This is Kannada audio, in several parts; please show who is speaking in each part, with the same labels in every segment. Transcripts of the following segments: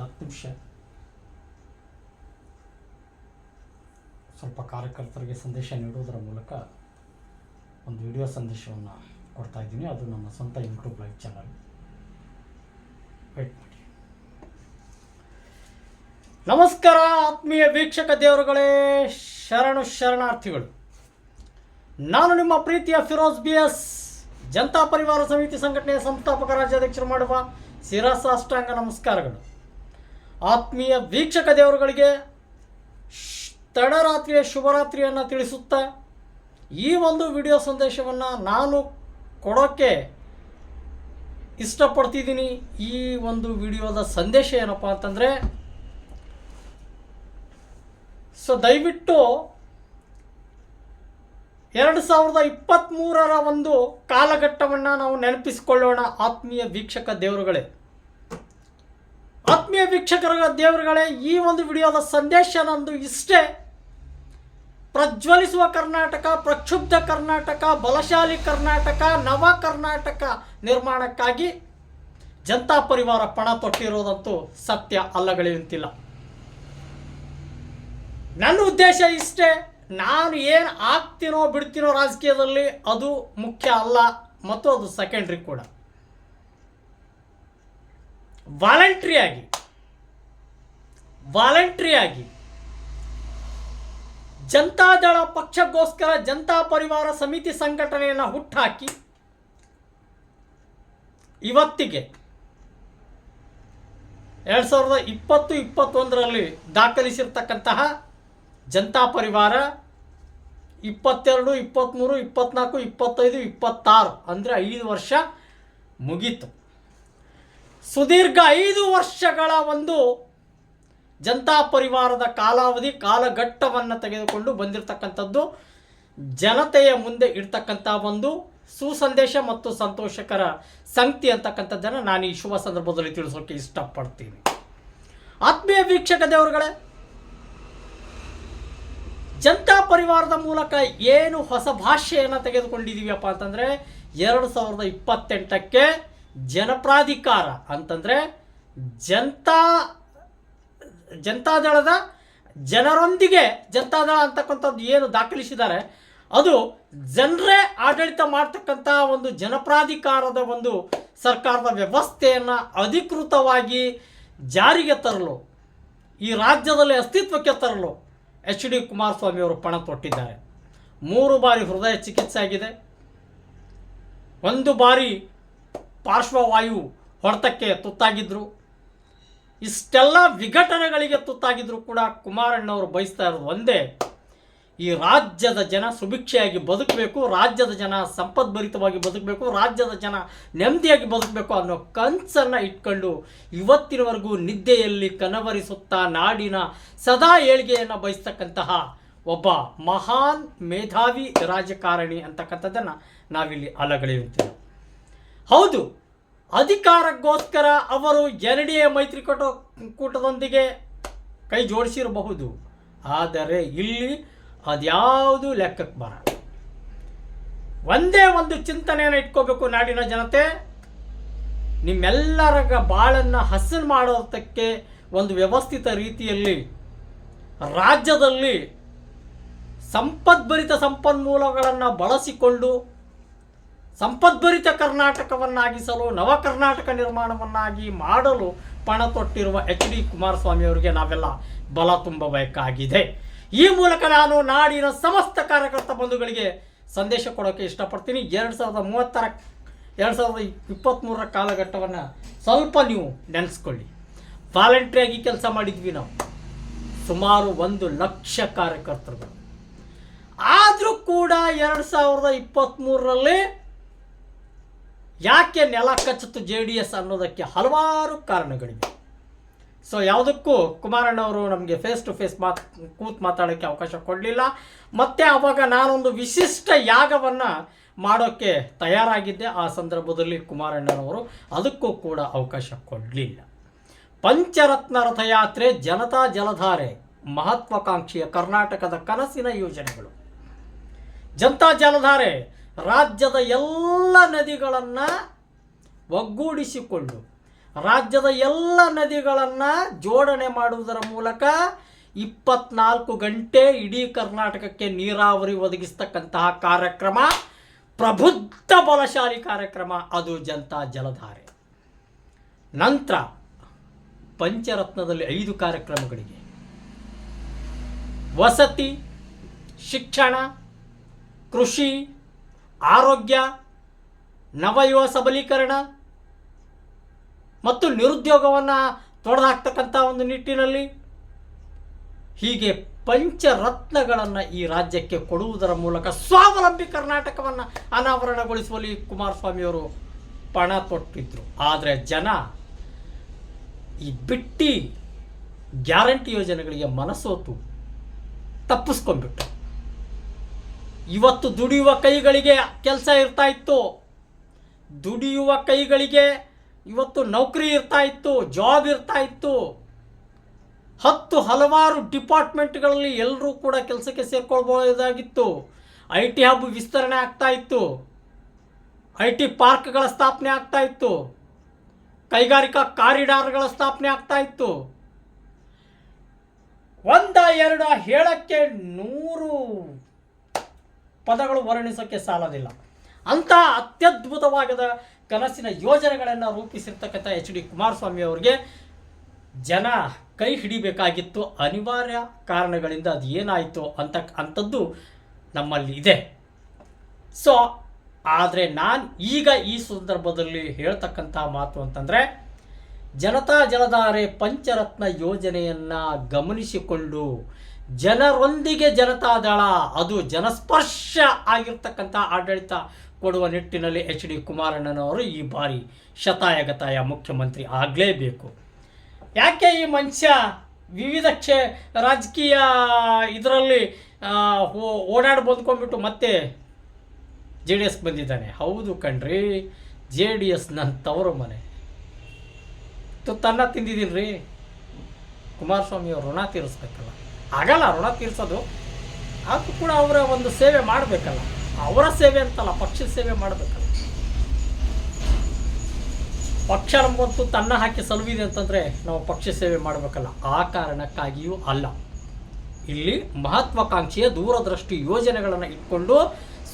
Speaker 1: ಒಂದು ನಿಮಿಷ. ಸ್ವಲ್ಪ ಕಾರ್ಯಕರ್ತರಿಗೆ ಸಂದೇಶ ನೀಡುವುದರ ಮೂಲಕ ಒಂದು ವಿಡಿಯೋ ಸಂದೇಶವನ್ನು ಕೊಡ್ತಾ ಇದ್ದೀನಿ. ಅದು ನಮ್ಮ ಸ್ವಂತ ಯೂಟ್ಯೂಬ್ ಲೈವ್ ಚಾನಲ್ ವೆಯ್ಟ್ ಮಾಡಿ. ನಮಸ್ಕಾರ ಆತ್ಮೀಯ ವೀಕ್ಷಕ ದೇವರುಗಳೇ, ಶರಣು ಶರಣಾರ್ಥಿಗಳು. ನಾನು ನಿಮ್ಮ ಪ್ರೀತಿಯ ಫಿರೋಜ್ ಬಿ ಎಸ್ ಜನತಾ ಪರಿವಾರ ಸಮಿತಿ ಸಂಘಟನೆಯ ಸಂಸ್ಥಾಪಕ ರಾಜ್ಯಾಧ್ಯಕ್ಷರು ಮಾಡುವ ಶಿರಸಾಷ್ಟಾಂಗ ನಮಸ್ಕಾರಗಳು. ಆತ್ಮೀಯ ವೀಕ್ಷಕ ದೇವರುಗಳಿಗೆ ತಡರಾತ್ರಿಯ ಶುಭರಾತ್ರಿಯನ್ನು ತಿಳಿಸುತ್ತಾ ಈ ಒಂದು ವಿಡಿಯೋ ಸಂದೇಶವನ್ನು ನಾನು ಕೊಡೋಕ್ಕೆ ಇಷ್ಟಪಡ್ತಿದ್ದೀನಿ. ಈ ಒಂದು ವಿಡಿಯೋದ ಸಂದೇಶ ಏನಪ್ಪ ಅಂತಂದರೆ, ಸೊ ದಯವಿಟ್ಟು ಎರಡು ಸಾವಿರದ ಇಪ್ಪತ್ತ್ಮೂರರ ಒಂದು ಕಾಲಘಟ್ಟವನ್ನು ನಾವು ನೆನಪಿಸಿಕೊಳ್ಳೋಣ, ಆತ್ಮೀಯ ವೀಕ್ಷಕ ದೇವರುಗಳೇ. ಆತ್ಮೀಯ ವೀಕ್ಷಕರ ದೇವರುಗಳೇ, ಈ ಒಂದು ವಿಡಿಯೋದ ಸಂದೇಶ ನಂದು ಇಷ್ಟೇ, ಪ್ರಜ್ವಲಿಸುವ ಕರ್ನಾಟಕ, ಪ್ರಕ್ಷುಬ್ಧ ಕರ್ನಾಟಕ, ಬಲಶಾಲಿ ಕರ್ನಾಟಕ, ನವ ಕರ್ನಾಟಕ ನಿರ್ಮಾಣಕ್ಕಾಗಿ ಜನತಾ ಪರಿವಾರ ಪಣ ತೊಟ್ಟಿರುವುದಂತೂ ಸತ್ಯ ಅಲ್ಲಗಳೆಯುವಂತಿಲ್ಲ ನನ್ನ ಉದ್ದೇಶ ಇಷ್ಟೇ, ನಾನು ಏನು ಆಗ್ತೀನೋ ಬಿಡ್ತೀನೋ ರಾಜಕೀಯದಲ್ಲಿ ಅದು ಮುಖ್ಯ ಅಲ್ಲ, ಮತ್ತು ಅದು ಸೆಕೆಂಡ್ರಿ ಕೂಡ. ವಾಲಂಟ್ರಿಯಾಗಿ ವಾಲಂಟ್ರಿಯಾಗಿ ಜನತಾದಳ ಪಕ್ಷಕ್ಕೋಸ್ಕರ ಜನತಾ ಪರಿವಾರ ಸಮಿತಿ ಸಂಘಟನೆಯನ್ನು ಹುಟ್ಟಾಕಿ ಇವತ್ತಿಗೆ ಎರಡು ಸಾವಿರದ ಇಪ್ಪತ್ತು, ಇಪ್ಪತ್ತೊಂದರಲ್ಲಿ ದಾಖಲಿಸಿರ್ತಕ್ಕಂತಹ ಜನತಾ ಪರಿವಾರ ಇಪ್ಪತ್ತೆರಡು ಇಪ್ಪತ್ತ್ಮೂರು ಇಪ್ಪತ್ತ್ನಾಲ್ಕು ಇಪ್ಪತ್ತೈದು, ಇಪ್ಪತ್ತಾರು, ಅಂದರೆ ಐದು ವರ್ಷ ಮುಗೀತು. ಸುದೀರ್ಘ ಐದು ವರ್ಷಗಳ ಒಂದು ಜನತಾ ಪರಿವಾರದ ಕಾಲಾವಧಿ, ಕಾಲಘಟ್ಟವನ್ನು ತೆಗೆದುಕೊಂಡು ಬಂದಿರತಕ್ಕಂಥದ್ದು, ಜನತೆಯ ಮುಂದೆ ಇಡ್ತಕ್ಕಂಥ ಒಂದು ಸುಸಂದೇಶ ಮತ್ತು ಸಂತೋಷಕರ ಸಂಗತಿ ಅಂತಕ್ಕಂಥದ್ದನ್ನು ನಾನು ಈ ಶುಭ ಸಂದರ್ಭದಲ್ಲಿ ತಿಳಿಸೋಕೆ ಇಷ್ಟಪಡ್ತೀನಿ. ಆತ್ಮೀಯ ವೀಕ್ಷಕ ದೇವರುಗಳೇ, ಜನತಾ ಪರಿವಾರದ ಮೂಲಕ ಏನು ಹೊಸ ಭಾಷೆಯನ್ನು ತೆಗೆದುಕೊಂಡಿದ್ದೀವಿಯಪ್ಪ ಅಂತಂದರೆ, ಎರಡು ಸಾವಿರದ ಇಪ್ಪತ್ತೆಂಟಕ್ಕೆ ಜನಪ್ರಾಧಿಕಾರ ಅಂತಂದರೆ ಜನತಾ, ಜನತಾದಳದ ಜನರೊಂದಿಗೆ, ಜನತಾದಳ ಅಂತಕ್ಕಂಥದ್ದು ಏನು ದಾಖಲಿಸಿದ್ದಾರೆ, ಅದು ಜನರೇ ಆಡಳಿತ ಮಾಡ್ತಕ್ಕಂಥ ಒಂದು ಜನಪ್ರಾಧಿಕಾರದ ಒಂದು ಸರ್ಕಾರದ ವ್ಯವಸ್ಥೆಯನ್ನು ಅಧಿಕೃತವಾಗಿ ಜಾರಿಗೆ ತರಲು, ಈ ರಾಜ್ಯದಲ್ಲಿ ಅಸ್ತಿತ್ವಕ್ಕೆ ತರಲು ಎಚ್ ಡಿ ಕುಮಾರಸ್ವಾಮಿ ಅವರು ಪಣ ತೊಟ್ಟಿದ್ದಾರೆ. ಮೂರು ಬಾರಿ ಹೃದಯ ಚಿಕಿತ್ಸೆ ಆಗಿದೆ. ಒಂದು ಬಾರಿ ಪಾರ್ಶ್ವವಾಯು ಹೊಡೆತಕ್ಕೆ ತುತ್ತಾಗಿದ್ದರು ಇಷ್ಟೆಲ್ಲ ವಿಘಟನೆಗಳಿಗೆ ತುತ್ತಾಗಿದ್ರು ಕೂಡ ಕುಮಾರಣ್ಣವರು ಬಯಸ್ತಾ ಇರೋದು ಒಂದೇ. ಈ ರಾಜ್ಯದ ಜನ ಸುಭಿಕ್ಷೆಯಾಗಿ ಬದುಕಬೇಕು, ರಾಜ್ಯದ ಜನ ಸಂಪದ್ಭರಿತವಾಗಿ ಬದುಕಬೇಕು, ರಾಜ್ಯದ ಜನ ನೆಮ್ಮದಿಯಾಗಿ ಬದುಕಬೇಕು ಅನ್ನೋ ಕನಸನ್ನು ಇಟ್ಕೊಂಡು ಇವತ್ತಿನವರೆಗೂ ನಿದ್ದೆಯಲ್ಲಿ ಕನವರಿಸುತ್ತಾ ನಾಡಿನ ಸದಾ ಏಳಿಗೆಯನ್ನು ಬಯಸ್ತಕ್ಕಂತಹ ಒಬ್ಬ ಮಹಾನ್ ಮೇಧಾವಿ ರಾಜಕಾರಣಿ ಅಂತಕ್ಕಂಥದ್ದನ್ನು ನಾವಿಲ್ಲಿ ಅಲಗಳೆಯುತ್ತೇವೆ. ಹೌದು. ಅಧಿಕಾರಕ್ಕೋಸ್ಕರ ಅವರು ಎನ್ ಡಿ ಎ ಮೈತ್ರಿಕೂಟ, ಕೂಟದೊಂದಿಗೆ ಕೈ ಜೋಡಿಸಿರಬಹುದು. ಆದರೆ ಇಲ್ಲಿ ಅದ್ಯಾವುದು ಲೆಕ್ಕಕ್ಕೆ ಬರಲ್ಲ. ಒಂದೇ ಒಂದು ಚಿಂತನೆಯನ್ನು ಇಟ್ಕೋಬೇಕು ನಾಡಿನ ಜನತೆ. ನಿಮ್ಮೆಲ್ಲರ ಬಾಳನ್ನು ಹಸನ್ ಮಾಡೋದಕ್ಕೆ ಒಂದು ವ್ಯವಸ್ಥಿತ ರೀತಿಯಲ್ಲಿ ರಾಜ್ಯದಲ್ಲಿ ಸಂಪದ್ಭರಿತ ಸಂಪನ್ಮೂಲಗಳನ್ನು ಬಳಸಿಕೊಂಡು ಸಂಪದ್ಭರಿತ ಕರ್ನಾಟಕವನ್ನಾಗಿಸಲು, ನವ ಕರ್ನಾಟಕ ನಿರ್ಮಾಣವನ್ನಾಗಿ ಮಾಡಲು ಪಣ ತೊಟ್ಟಿರುವ ಎಚ್ ಡಿ ಕುಮಾರಸ್ವಾಮಿ ಅವರಿಗೆ ನಾವೆಲ್ಲ ಬಲ ತುಂಬಬೇಕಾಗಿದೆ. ಈ ಮೂಲಕ ನಾನು ನಾಡಿನ ಸಮಸ್ತ ಕಾರ್ಯಕರ್ತ ಬಂಧುಗಳಿಗೆ ಸಂದೇಶ ಕೊಡೋಕ್ಕೆ ಇಷ್ಟಪಡ್ತೀನಿ. ಎರಡು ಸಾವಿರದ ಮೂವತ್ತರ, ಎರಡು ಸಾವಿರದ ಇಪ್ಪತ್ತ್ಮೂರರ ಕಾಲಘಟ್ಟವನ್ನು ಸ್ವಲ್ಪ ನೀವು ನೆನೆಸ್ಕೊಳ್ಳಿ. ವಾಲಂಟ್ರಿಯಾಗಿ ಕೆಲಸ ಮಾಡಿದ್ವಿ ನಾವು. ಸುಮಾರು ಒಂದು ಲಕ್ಷ ಕಾರ್ಯಕರ್ತರುಗಳು ಆದರೂ ಕೂಡ ಎರಡು ಸಾವಿರದ ಇಪ್ಪತ್ತ್ಮೂರರಲ್ಲಿ ಯಾಕೆ ನೆಲ ಕಚ್ಚಿತು ಜೆ ಡಿ ಎಸ್ ಅನ್ನೋದಕ್ಕೆ ಹಲವಾರು ಕಾರಣಗಳಿವೆ. ಸೊ ಯಾವುದಕ್ಕೂ ಕುಮಾರಣ್ಣವರು ನಮಗೆ ಫೇಸ್ ಟು ಫೇಸ್ ಮಾತು, ಕೂತ್ ಮಾತಾಡೋಕ್ಕೆ ಅವಕಾಶ ಕೊಡಲಿಲ್ಲ. ಮತ್ತು ಆವಾಗ ನಾನೊಂದು ವಿಶಿಷ್ಟ ಯಾಗವನ್ನು ಮಾಡೋಕ್ಕೆ ತಯಾರಾಗಿದ್ದೆ. ಆ ಸಂದರ್ಭದಲ್ಲಿ ಕುಮಾರಣ್ಣನವರು ಅದಕ್ಕೂ ಕೂಡ ಅವಕಾಶ ಕೊಡಲಿಲ್ಲ. ಪಂಚರತ್ನ ರಥಯಾತ್ರೆ, ಜನತಾ ಜಲಧಾರೆ, ಮಹತ್ವಾಕಾಂಕ್ಷಿಯ ಕರ್ನಾಟಕದ ಕನಸಿನ ಯೋಜನೆಗಳು. ಜನತಾ ಜಲಧಾರೆ ರಾಜ್ಯದ ಎಲ್ಲ ನದಿಗಳನ್ನು ಒಗ್ಗೂಡಿಸಿಕೊಂಡು, ರಾಜ್ಯದ ಎಲ್ಲ ನದಿಗಳನ್ನು ಜೋಡಣೆ ಮಾಡುವುದರ ಮೂಲಕ ಇಪ್ಪತ್ನಾಲ್ಕು ಗಂಟೆ ಇಡೀ ಕರ್ನಾಟಕಕ್ಕೆ ನೀರಾವರಿ ಒದಗಿಸ್ತಕ್ಕಂತಹ ಕಾರ್ಯಕ್ರಮ, ಪ್ರಬುದ್ಧ ಬಲಶಾಲಿ ಕಾರ್ಯಕ್ರಮ, ಅದು ಜನತಾ ಜಲಧಾರೆ. ನಂತರ ಪಂಚರತ್ನದಲ್ಲಿ ಐದು ಕಾರ್ಯಕ್ರಮಗಳಿಗೆ. ವಸತಿ, ಶಿಕ್ಷಣ, ಕೃಷಿ ಆರೋಗ್ಯ, ನವಯುವ ಸಬಲೀಕರಣ ಮತ್ತು ನಿರುದ್ಯೋಗವನ್ನು ತೊಡೆದಾಕ್ತಕ್ಕಂಥ ಒಂದು ನಿಟ್ಟಿನಲ್ಲಿ ಹೀಗೆ ಪಂಚರತ್ನಗಳನ್ನು ಈ ರಾಜ್ಯಕ್ಕೆ ಕೊಡುವುದರ ಮೂಲಕ ಸ್ವಾವಲಂಬಿ ಕರ್ನಾಟಕವನ್ನು ಅನಾವರಣಗೊಳಿಸುವಲ್ಲಿ ಕುಮಾರಸ್ವಾಮಿಯವರು ಪಣ ತೊಟ್ಟಿದ್ದರು ಆದರೆ ಜನ ಈ ಬಿಟ್ಟಿ ಗ್ಯಾರಂಟಿ ಯೋಜನೆಗಳಿಗೆ ಮನಸೋತು ತಪ್ಪಿಸ್ಕೊಂಡ್ಬಿಟ್ಟು ಇವತ್ತು ದುಡಿಯುವ ಕೈಗಳಿಗೆ ಕೆಲಸ ಇರ್ತಾ ಇತ್ತು. ದುಡಿಯುವ ಕೈಗಳಿಗೆ ಇವತ್ತು ನೌಕರಿ ಇರ್ತಾ ಇತ್ತು, ಜಾಬ್ ಇರ್ತಾ ಇತ್ತು. ಹತ್ತು ಹಲವಾರು ಡಿಪಾರ್ಟ್ಮೆಂಟ್ಗಳಲ್ಲಿ ಎಲ್ಲರೂ ಕೂಡ ಕೆಲಸಕ್ಕೆ ಸೇರ್ಕೊಳ್ಬೋದಾಗಿತ್ತು. ಐ ಟಿ ಹಬ್ ವಿಸ್ತರಣೆ ಆಗ್ತಾ ಇತ್ತು. ಐ ಟಿ ಪಾರ್ಕ್ಗಳ ಸ್ಥಾಪನೆ ಆಗ್ತಾ ಇತ್ತು. ಕೈಗಾರಿಕಾ ಕಾರಿಡಾರ್ಗಳ ಸ್ಥಾಪನೆ ಆಗ್ತಾ ಇತ್ತು. ಒಂದ, ಎರಡ ಹೇಳಕ್ಕೆ ನೂರು ಪದಗಳು ವರ್ಣಿಸೋಕ್ಕೆ ಸಾಲದಿಲ್ಲ. ಅಂತ ಅತ್ಯದ್ಭುತವಾದ ಕನಸಿನ ಯೋಜನೆಗಳನ್ನು ರೂಪಿಸಿರ್ತಕ್ಕಂಥ ಎಚ್ ಡಿ ಕುಮಾರಸ್ವಾಮಿ ಅವರಿಗೆ ಜನ ಕೈ ಹಿಡಿಬೇಕಾಗಿತ್ತು. ಅನಿವಾರ್ಯ ಕಾರಣಗಳಿಂದ ಅದು ಏನಾಯಿತು ಅಂತ ಅಂಥದ್ದು ನಮ್ಮಲ್ಲಿ ಇದೆ. ಸೊ, ಆದರೆ ನಾನು ಈಗ ಈ ಸಂದರ್ಭದಲ್ಲಿ ಹೇಳ್ತಕ್ಕಂಥ ಮಾತು ಅಂತಂದರೆ, ಜನತಾ ಜಲಧಾರೆ ಪಂಚರತ್ನ ಯೋಜನೆಯನ್ನು ಗಮನಿಸಿಕೊಂಡು ಜನರೊಂದಿಗೆ ಜನತಾದಳ, ಅದು ಜನಸ್ಪರ್ಶ ಆಗಿರ್ತಕ್ಕಂಥ ಆಡಳಿತ ಕೊಡುವ ನಿಟ್ಟಿನಲ್ಲಿ ಎಚ್ ಡಿ ಕುಮಾರಣ್ಣನವರು ಈ ಬಾರಿ ಶತಾಯಗತಾಯ ಮುಖ್ಯಮಂತ್ರಿ ಆಗಲೇಬೇಕು. ಯಾಕೆ ಈ ಮನುಷ್ಯ ವಿವಿಧ ಕ್ಷೇ, ರಾಜಕೀಯ ಇದರಲ್ಲಿ ಓಡಾಡಿ ಬಂದ್ಕೊಂಡ್ಬಿಟ್ಟು ಮತ್ತೆ ಜೆ ಡಿ ಎಸ್ ಬಂದಿದ್ದಾನೆ? ಹೌದು ಕಣ್ರಿ, ಜೆ ಡಿ ಎಸ್ ನನ್ನ ತವರು ಮನೆ ತನ್ನ ತಿಂದಿದ್ದೀನಿ ರೀ ಕುಮಾರಸ್ವಾಮಿ ಅವ್ರು ಋಣ ತೀರಿಸ್ಬೇಕಲ್ಲ. ಆಗಲ್ಲ, ಋಣ ತೀರಿಸೋದು. ಅದು ಕೂಡ ಅವರ ಒಂದು ಸೇವೆ ಮಾಡಬೇಕಲ್ಲ. ಅವರ ಸೇವೆ ಅಂತಲ್ಲ, ಪಕ್ಷದ ಸೇವೆ ಮಾಡಬೇಕಲ್ಲ. ಪಕ್ಷ ನಮಗಂತೂ ತನ್ನ ಹಾಕಿ ಸಲುವಿದೆ ಅಂತಂದರೆ ನಾವು ಪಕ್ಷ ಸೇವೆ ಮಾಡಬೇಕಲ್ಲ. ಆ ಕಾರಣಕ್ಕಾಗಿಯೂ ಅಲ್ಲ. ಇಲ್ಲಿ ಮಹತ್ವಾಕಾಂಕ್ಷೆಯ ದೂರದೃಷ್ಟಿ ಯೋಜನೆಗಳನ್ನು ಇಟ್ಕೊಂಡು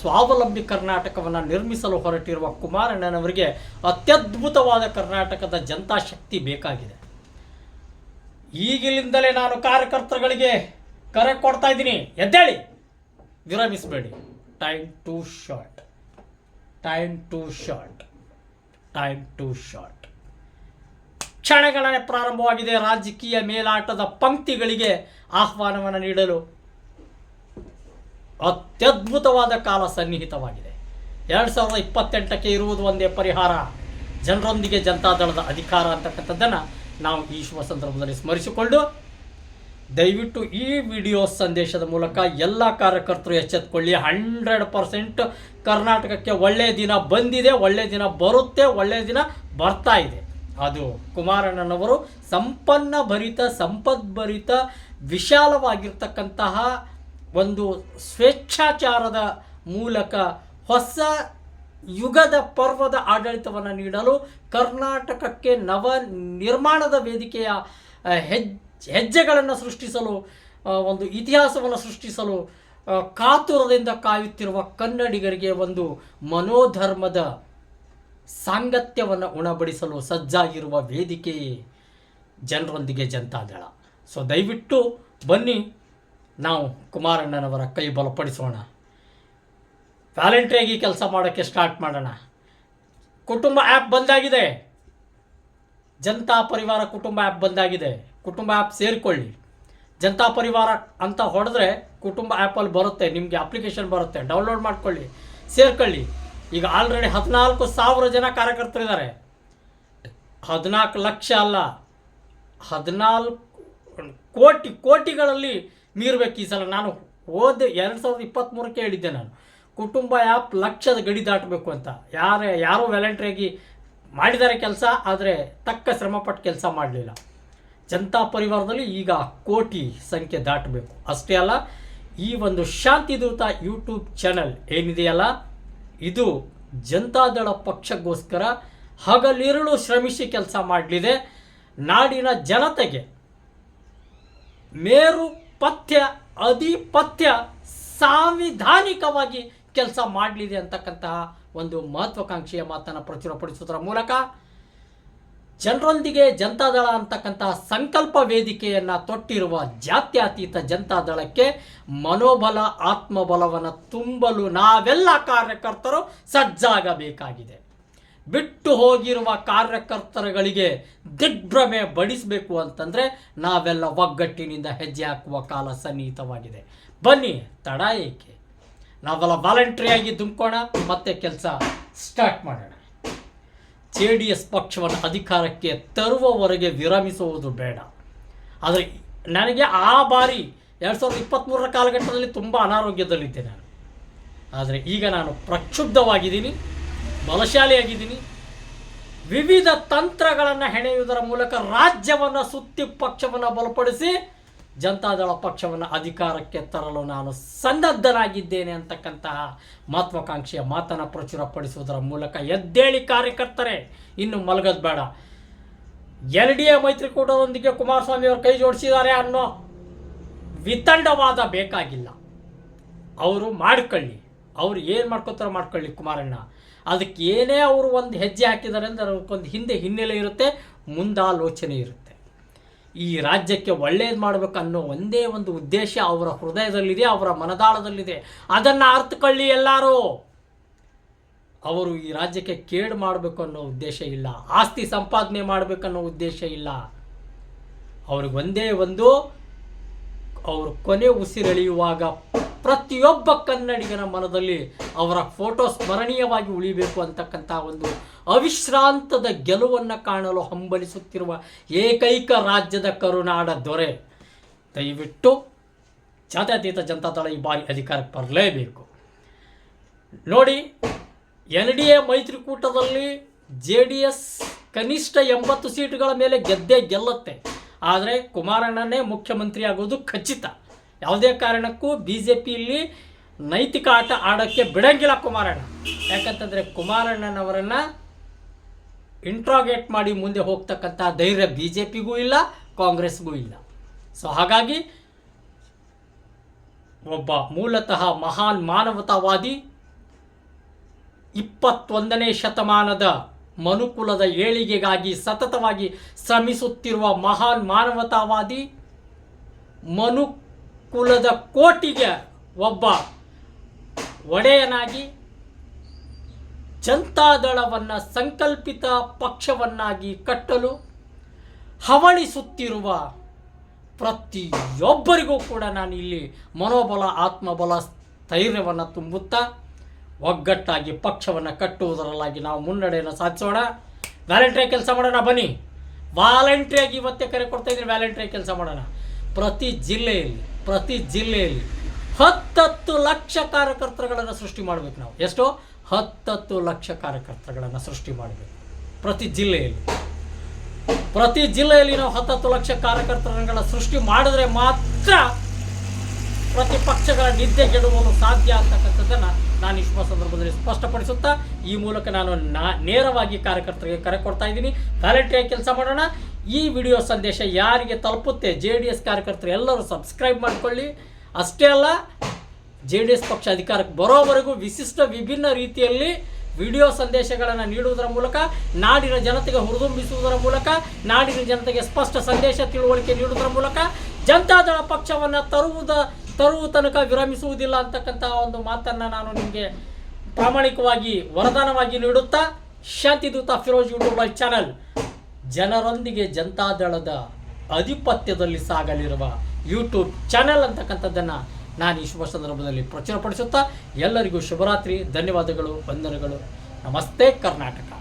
Speaker 1: ಸ್ವಾವಲಂಬಿ ಕರ್ನಾಟಕವನ್ನು ನಿರ್ಮಿಸಲು ಹೊರಟಿರುವ ಕುಮಾರಣ್ಣನವರಿಗೆ ಅತ್ಯದ್ಭುತವಾದ ಕರ್ನಾಟಕದ ಜನತಾ ಶಕ್ತಿ ಬೇಕಾಗಿದೆ. ಈಗಿಲಿಂದಲೇ ನಾನು ಕಾರ್ಯಕರ್ತರುಗಳಿಗೆ ಕರೆ ಕೊಡ್ತಾ ಇದ್ದೀನಿ. ಎದ್ದೇಳಿ. ವಿರಮಿಸಬೇಡಿ. Time too short time too short time too short ಕ್ಷಣಗಣನೆ ಪ್ರಾರಂಭವಾಗಿದೆ. ರಾಜಕೀಯ ಮೇಲಾಟದ ಪಂಕ್ತಿಗಳಿಗೆ ಆಹ್ವಾನವನ್ನು ನೀಡಲು ಅತ್ಯದ್ಭುತವಾದ ಕಾಲ ಸನ್ನಿಹಿತವಾಗಿದೆ. ಎರಡು ಸಾವಿರದ ಇಪ್ಪತ್ತೆಂಟಕ್ಕೆ ಇರುವುದು ಒಂದೇ ಪರಿಹಾರ. ಜನರೊಂದಿಗೆ ಜನತಾದಳದ ಅಧಿಕಾರ ಅಂತಕ್ಕಂಥದ್ದನ್ನು ನಾವು ಈ ಶುಭ ಸಂದರ್ಭದಲ್ಲಿ ಸ್ಮರಿಸಿಕೊಂಡು ದಯವಿಟ್ಟು ಈ ವಿಡಿಯೋ ಸಂದೇಶದ ಮೂಲಕ ಎಲ್ಲ ಕಾರ್ಯಕರ್ತರು ಎಚ್ಚೆತ್ಕೊಳ್ಳಿ. ಹಂಡ್ರೆಡ್ ಪರ್ಸೆಂಟ್ ಕರ್ನಾಟಕಕ್ಕೆ ಒಳ್ಳೆಯ ದಿನ ಬಂದಿದೆ ಒಳ್ಳೆಯ ದಿನ ಬರುತ್ತೆ ಒಳ್ಳೆಯ ದಿನ ಬರ್ತಾ ಇದೆ. ಅದು ಕುಮಾರಣ್ಣನವರು ಸಂಪನ್ನ ಭರಿತ ಸಂಪದ್ಭರಿತ ವಿಶಾಲವಾಗಿರ್ತಕ್ಕಂತಹ ಒಂದು ಸ್ವೇಚ್ಛಾಚಾರದ ಮೂಲಕ ಹೊಸ ಯುಗದ ಪರ್ವದ ಆಡಳಿತವನ್ನು ನೀಡಲು ಕರ್ನಾಟಕಕ್ಕೆ ನವ ನಿರ್ಮಾಣದ ವೇದಿಕೆಯ ಹೆಜ್, ಹೆಜ್ಜೆಗಳನ್ನು ಸೃಷ್ಟಿಸಲು ಒಂದು ಇತಿಹಾಸವನ್ನು ಸೃಷ್ಟಿಸಲು ಕಾತುರದಿಂದ ಕಾಯುತ್ತಿರುವ ಕನ್ನಡಿಗರಿಗೆ ಒಂದು ಮನೋಧರ್ಮದ ಸಾಂಗತ್ಯವನ್ನು ಉಣಬಡಿಸಲು ಸಜ್ಜಾಗಿರುವ ವೇದಿಕೆಯೇ ಜನರೊಂದಿಗೆ ಜನತಾದಳ ಸೊ ದಯವಿಟ್ಟು ಬನ್ನಿ, ನಾವು ಕುಮಾರಣ್ಣನವರ ಕೈ ಬಲಪಡಿಸೋಣ. ವ್ಯಾಲೆಂಟ್ರಿಯಾಗಿ ಕೆಲಸ ಮಾಡೋಕ್ಕೆ ಸ್ಟಾರ್ಟ್ ಮಾಡೋಣ. ಕುಟುಂಬ ಆ್ಯಪ್ ಬಂದಾಗಿದೆ. ಜನತಾ ಪರಿವಾರ ಕುಟುಂಬ ಆ್ಯಪ್ ಬಂದಾಗಿದೆ. ಕುಟುಂಬ ಆ್ಯಪ್ ಸೇರಿಕೊಳ್ಳಿ. ಜನತಾ ಪರಿವಾರ ಅಂತ ಹೊಡೆದ್ರೆ ಕುಟುಂಬ ಆ್ಯಪಲ್ಲಿ ಬರುತ್ತೆ, ನಿಮಗೆ ಅಪ್ಲಿಕೇಶನ್ ಬರುತ್ತೆ. ಡೌನ್ಲೋಡ್ ಮಾಡ್ಕೊಳ್ಳಿ, ಸೇರ್ಕೊಳ್ಳಿ. ಈಗ ಆಲ್ರೆಡಿ ಹದಿನಾಲ್ಕು ಸಾವಿರ ಜನ ಕಾರ್ಯಕರ್ತರಿದ್ದಾರೆ ಹದಿನಾಲ್ಕು ಲಕ್ಷ ಅಲ್ಲ, ಹದಿನಾಲ್ಕು ಕೋಟಿ, ಕೋಟಿಗಳಲ್ಲಿ ಮೀರಬೇಕು ಈ ಸಲ. ನಾನು ಹೋದ ಎರಡು ಸಾವಿರದ ಇಪ್ಪತ್ತ್ಮೂರಕ್ಕೆ ಹೇಳಿದ್ದೆ ನಾನು. ಕುಟುಂಬ ಆ್ಯಪ್ ಲಕ್ಷದ ಗಡಿ ದಾಟಬೇಕು ಅಂತ. ಯಾರೇ, ಯಾರೋ ವ್ಯಾಲಂಟ್ರಿಯಾಗಿ ಮಾಡಿದ್ದಾರೆ ಕೆಲಸ, ಆದರೆ ತಕ್ಕ ಶ್ರಮಪಟ್ಟು ಕೆಲಸ ಮಾಡಲಿಲ್ಲ. ಜನತಾ ಪರಿವಾರದಲ್ಲಿ ಈಗ ಕೋಟಿ ಸಂಖ್ಯೆ ದಾಟಬೇಕು. ಅಷ್ಟೇ ಅಲ್ಲ, ಈ ಒಂದು ಶಾಂತಿದೂತ ಯೂಟ್ಯೂಬ್ ಚಾನಲ್ ಏನಿದೆಯಲ್ಲ, ಇದು ಜನತಾದಳ ಪಕ್ಷಕ್ಕೋಸ್ಕರ ಹಗಲಿರುಳು ಶ್ರಮಿಸಿ ಕೆಲಸ ಮಾಡಲಿದೆ. ನಾಡಿನ ಜನತೆಗೆ ಮೇರು ಪಥ್ಯ ಅಧಿಪಥ್ಯ, ಸಾಂವಿಧಾನಿಕವಾಗಿ ಕೆಲಸ ಮಾಡಲಿದೆ ಅಂತಕ್ಕಂತಹ ಒಂದು ಮಹತ್ವಾಕಾಂಕ್ಷೆಯ ಮಾತನ್ನು ಪ್ರಚುರಪಡಿಸುವುದರ ಮೂಲಕ ಜನರೊಂದಿಗೆ ಜನತಾದಳ ಅಂತಕ್ಕಂತಹ ಸಂಕಲ್ಪ ವೇದಿಕೆಯನ್ನು ತೊಟ್ಟಿರುವ ಜಾತ್ಯತೀತ ಜನತಾದಳಕ್ಕೆ ಮನೋಬಲ, ಆತ್ಮಬಲವನ್ನು ತುಂಬಲು ನಾವೆಲ್ಲ ಕಾರ್ಯಕರ್ತರು ಸಜ್ಜಾಗಬೇಕಾಗಿದೆ. ಬಿಟ್ಟು ಹೋಗಿರುವ ಕಾರ್ಯಕರ್ತರುಗಳಿಗೆ ದಿಗ್ಭ್ರಮೆ ಬಡಿಸಬೇಕು ಅಂತಂದರೆ ನಾವೆಲ್ಲ ಒಗ್ಗಟ್ಟಿನಿಂದ ಹೆಜ್ಜೆ ಹಾಕುವ ಕಾಲ ಸನ್ನಿಹಿತವಾಗಿದೆ. ಬನ್ನಿ, ತಡ ಏಕೆ? ನಾವೆಲ್ಲ ವಾಲಂಟ್ರಿಯಾಗಿ ದುಮ್ಕೋಣ ಮತ್ತೆ ಕೆಲಸ ಸ್ಟಾರ್ಟ್ ಮಾಡೋಣ. ಜೆ ಡಿ ಎಸ್ ಪಕ್ಷವನ್ನು ಅಧಿಕಾರಕ್ಕೆ ತರುವವರೆಗೆ ವಿರಮಿಸುವುದು ಬೇಡ. ಆದರೆ ನನಗೆ ಆ ಬಾರಿ ಎರಡು ಸಾವಿರದ ಇಪ್ಪತ್ತ್ಮೂರರ ಕಾಲಘಟ್ಟದಲ್ಲಿ ತುಂಬ ಅನಾರೋಗ್ಯದಲ್ಲಿದ್ದೆ ನಾನು. ಆದರೆ ಈಗ ನಾನು ಪ್ರಕ್ಷುಬ್ಧವಾಗಿದ್ದೀನಿ, ಬಲಶಾಲಿಯಾಗಿದ್ದೀನಿ. ವಿವಿಧ ತಂತ್ರಗಳನ್ನು ಹೆಣೆಯುವುದರ ಮೂಲಕ ರಾಜ್ಯವನ್ನು ಸುತ್ತಿ ಪಕ್ಷವನ್ನು ಬಲಪಡಿಸಿ ಜನತಾದಳ ಪಕ್ಷವನ್ನು ಅಧಿಕಾರಕ್ಕೆ ತರಲು ನಾನು ಸನ್ನದ್ಧನಾಗಿದ್ದೇನೆ ಅಂತಕ್ಕಂತಹ ಮಹತ್ವಾಕಾಂಕ್ಷೆಯ ಮಾತನ್ನು ಪ್ರಚುರಪಡಿಸುವುದರ ಮೂಲಕ ಎದ್ದೇಳಿ ಕಾರ್ಯಕರ್ತರೇ, ಇನ್ನು ಮಲಗದ್ ಬೇಡ. ಎಲ್ ಡಿ ಎ ಮೈತ್ರಿಕೂಟದೊಂದಿಗೆ ಕುಮಾರಸ್ವಾಮಿ ಅವರು ಕೈ ಜೋಡಿಸಿದ್ದಾರೆ ಅನ್ನೋ ವಿತಂಡವಾದ ಬೇಕಾಗಿಲ್ಲ. ಅವರು ಮಾಡ್ಕೊಳ್ಳಿ. ಅವರು ಏನು ಮಾಡ್ಕೋತಾರೋ ಮಾಡ್ಕೊಳ್ಳಿ ಕುಮಾರಣ್ಣ. ಅದಕ್ಕೆ ಏನೇ ಅವರು ಒಂದು ಹೆಜ್ಜೆ ಹಾಕಿದ್ದಾರೆ ಅಂದರೆ ಅದಕ್ಕೊಂದು ಹಿಂದೆ ಹಿನ್ನೆಲೆ ಇರುತ್ತೆ, ಮುಂದಾಲೋಚನೆ ಇರುತ್ತೆ. ಈ ರಾಜ್ಯಕ್ಕೆ ಒಳ್ಳೇದು ಮಾಡಬೇಕು ಅನ್ನೋ ಒಂದೇ ಒಂದು ಉದ್ದೇಶ ಅವರ ಹೃದಯದಲ್ಲಿದೆ, ಅವರ ಮನದಾಳದಲ್ಲಿದೆ. ಅದನ್ನು ಅರ್ಥಕೊಳ್ಳಿ ಎಲ್ಲರೂ. ಅವರು ಈ ರಾಜ್ಯಕ್ಕೆ ಕೇಡು ಮಾಡಬೇಕು ಅನ್ನೋ ಉದ್ದೇಶ ಇಲ್ಲ, ಆಸ್ತಿ ಸಂಪಾದನೆ ಮಾಡಬೇಕನ್ನೋ ಉದ್ದೇಶ ಇಲ್ಲ. ಅವ್ರಿಗೆ ಒಂದೇ ಒಂದು, ಅವರು ಕೊನೆ ಉಸಿರೆಳೆಯುವಾಗ ಪ್ರತಿಯೊಬ್ಬ ಕನ್ನಡಿಗನ ಮನದಲ್ಲಿ ಅವರ ಫೋಟೋ ಸ್ಮರಣೀಯವಾಗಿ ಉಳಿಬೇಕು ಅಂತಕ್ಕಂಥ ಒಂದು ಅವಿಶ್ರಾಂತದ ಗೆಲುವನ್ನು ಕಾಣಲು ಹಂಬಲಿಸುತ್ತಿರುವ ಏಕೈಕ ರಾಜ್ಯದ ಕರುನಾಡ ದೊರೆ. ದಯವಿಟ್ಟು ಜಾತ್ಯತೀತ ಜನತಾದಳ ಈ ಬಾರಿ ಅಧಿಕಾರಕ್ಕೆ ಬರಲೇಬೇಕು. ನೋಡಿ, ಎನ್ ಡಿ ಎ ಮೈತ್ರಿಕೂಟದಲ್ಲಿ ಜೆ ಡಿ ಎಸ್ ಕನಿಷ್ಠ ಎಂಬತ್ತು ಸೀಟುಗಳ ಮೇಲೆ ಗೆದ್ದೇ ಗೆಲ್ಲುತ್ತೆ. ಆದರೆ ಕುಮಾರಣ್ಣನೇ ಮುಖ್ಯಮಂತ್ರಿ ಆಗೋದು ಖಚಿತ. ಯಾವುದೇ ಕಾರಣಕ್ಕೂ ಬಿ ಜೆ ಪಿಯಲ್ಲಿ ನೈತಿಕ ಆಟ ಆಡೋಕ್ಕೆ ಬಿಡಂಗಿಲ್ಲ ಕುಮಾರಣ್ಣ. ಯಾಕಂತಂದರೆ ಕುಮಾರಣ್ಣನವರನ್ನು ಇಂಟ್ರಾಗೇಟ್ ಮಾಡಿ ಮುಂದೆ ಹೋಗ್ತಕ್ಕಂಥ ಧೈರ್ಯ ಬಿ ಜೆ ಪಿಗೂ ಇಲ್ಲ, ಕಾಂಗ್ರೆಸ್ಗೂ ಇಲ್ಲ. ಸೊ ಹಾಗಾಗಿ ಒಬ್ಬ ಮೂಲತಃ ಮಹಾನ್ ಮಾನವತಾವಾದಿ ಇಪ್ಪತ್ತೊಂದನೇ ಶತಮಾನದ ಮನುಕುಲದ ಏಳಿಗೆಗಾಗಿ ಸತತವಾಗಿ ಶ್ರಮಿಸುತ್ತಿರುವ ಮಹಾನ್ ಮಾನವತಾವಾದಿ ಮನುಕುಲದ ಕೋಟಿಗೆ ಒಬ್ಬ ಒಡೆಯನಾಗಿ ಜನತಾದಳವನ್ನು ಸಂಕಲ್ಪಿತ ಪಕ್ಷವನ್ನಾಗಿ ಕಟ್ಟಲು ಹವಣಿಸುತ್ತಿರುವ ಪ್ರತಿಯೊಬ್ಬರಿಗೂ ಕೂಡ ನಾನು ಇಲ್ಲಿ ಮನೋಬಲ, ಆತ್ಮಬಲ, ಸ್ಥೈರ್ಯವನ್ನು ತುಂಬುತ್ತಾ ಒಗ್ಗಟ್ಟಾಗಿ ಪಕ್ಷವನ್ನು ಕಟ್ಟುವುದರಲ್ಲಾಗಿ ನಾವು ಮುನ್ನಡೆಯನ್ನು ಸಾಧಿಸೋಣ. ವ್ಯಾಲೆಂಟ್ರಿಯಾಗಿ ಕೆಲಸ ಮಾಡೋಣ, ಬನ್ನಿ. ವಾಲಂಟ್ರಿಯಾಗಿ ಇವತ್ತೇ ಕರೆ ಕೊಡ್ತಾ ಇದ್ದೀನಿ ವ್ಯಾಲೆಂಟ್ರಿಯಾಗಿ ಕೆಲಸ ಮಾಡೋಣ. ಪ್ರತಿ ಜಿಲ್ಲೆಯಲ್ಲಿ ಪ್ರತಿ ಜಿಲ್ಲೆಯಲ್ಲಿ ಹತ್ತತ್ತು ಲಕ್ಷ ಕಾರ್ಯಕರ್ತರುಗಳನ್ನು ಸೃಷ್ಟಿ ಮಾಡಬೇಕು ನಾವು. ಎಷ್ಟು? ಹತ್ತತ್ತು ಲಕ್ಷ ಕಾರ್ಯಕರ್ತರುಗಳನ್ನು ಸೃಷ್ಟಿ ಮಾಡಬೇಕು ಪ್ರತಿ ಜಿಲ್ಲೆಯಲ್ಲಿ. ಪ್ರತಿ ಜಿಲ್ಲೆಯಲ್ಲಿ ನಾವು ಹತ್ತತ್ತು ಲಕ್ಷ ಕಾರ್ಯಕರ್ತರುಗಳ ಸೃಷ್ಟಿ ಮಾಡಿದ್ರೆ ಮಾತ್ರ ಪ್ರತಿಪಕ್ಷಗಳ ನಿದ್ದೆ ಗೆಡುವುದು ಸಾಧ್ಯ ಅಂತಕ್ಕಂಥದ್ದನ್ನು ನಾನು ಶುಭ ಸಂದರ್ಭದಲ್ಲಿ ಸ್ಪಷ್ಟಪಡಿಸುತ್ತಾ, ಈ ಮೂಲಕ ನಾನು ನಾ ನೇರವಾಗಿ ಕಾರ್ಯಕರ್ತರಿಗೆ ಕರೆ ಕೊಡ್ತಾ ಇದ್ದೀನಿ. ವ್ಯಾಲೆಂಟಿಯಾಗಿ ಕೆಲಸ ಮಾಡೋಣ? ಈ ವಿಡಿಯೋ ಸಂದೇಶ ಯಾರಿಗೆ ತಲುಪುತ್ತೆ ಜೆ ಡಿ ಎಸ್ ಕಾರ್ಯಕರ್ತರು ಎಲ್ಲರೂ ಸಬ್ಸ್ಕ್ರೈಬ್ ಮಾಡಿಕೊಳ್ಳಿ. ಅಷ್ಟೇ ಅಲ್ಲ ಜೆ ಡಿ ಎಸ್ ಪಕ್ಷ ಅಧಿಕಾರಕ್ಕೆ ಬರೋವರೆಗೂ ವಿಶಿಷ್ಟ ವಿಭಿನ್ನ ರೀತಿಯಲ್ಲಿ ವಿಡಿಯೋ ಸಂದೇಶಗಳನ್ನು ನೀಡುವುದರ ಮೂಲಕ, ನಾಡಿನ ಜನತೆಗೆ ಹುರಿದುಂಬಿಸುವುದರ ಮೂಲಕ, ನಾಡಿನ ಜನತೆಗೆ ಸ್ಪಷ್ಟ ಸಂದೇಶ ತಿಳುವಳಿಕೆ ನೀಡುವುದರ ಮೂಲಕ ಜನತಾದಳ ಪಕ್ಷವನ್ನು ತರುವುದ, ತರುವ ತನಕ ವಿರಮಿಸುವುದಿಲ್ಲ ಅಂತಕ್ಕಂಥ ಒಂದು ಮಾತನ್ನು ನಾನು ನಿಮಗೆ ಪ್ರಾಮಾಣಿಕವಾಗಿ ವರದಾನವಾಗಿ ನೀಡುತ್ತಾ, ಶಾಂತಿದೂತ ಫಿರೋಜ್ ಯೂಟ್ಯೂಬ್ ಚಾನಲ್ ಜನರೊಂದಿಗೆ ಜನತಾದಳದ ಅಧಿಪತ್ಯದಲ್ಲಿ ಸಾಗಲಿರುವ ಯೂಟ್ಯೂಬ್ ಚಾನೆಲ್ ಅಂತಕ್ಕಂಥದ್ದನ್ನು ನಾನು ಈ ಶುಭ ಸಂದರ್ಭದಲ್ಲಿ ಪ್ರಚುರಪಡಿಸುತ್ತಾ ಎಲ್ಲರಿಗೂ ಶುಭರಾತ್ರಿ ಧನ್ಯವಾದಗಳು ವಂದನೆಗಳು. ನಮಸ್ತೆ ಕರ್ನಾಟಕ.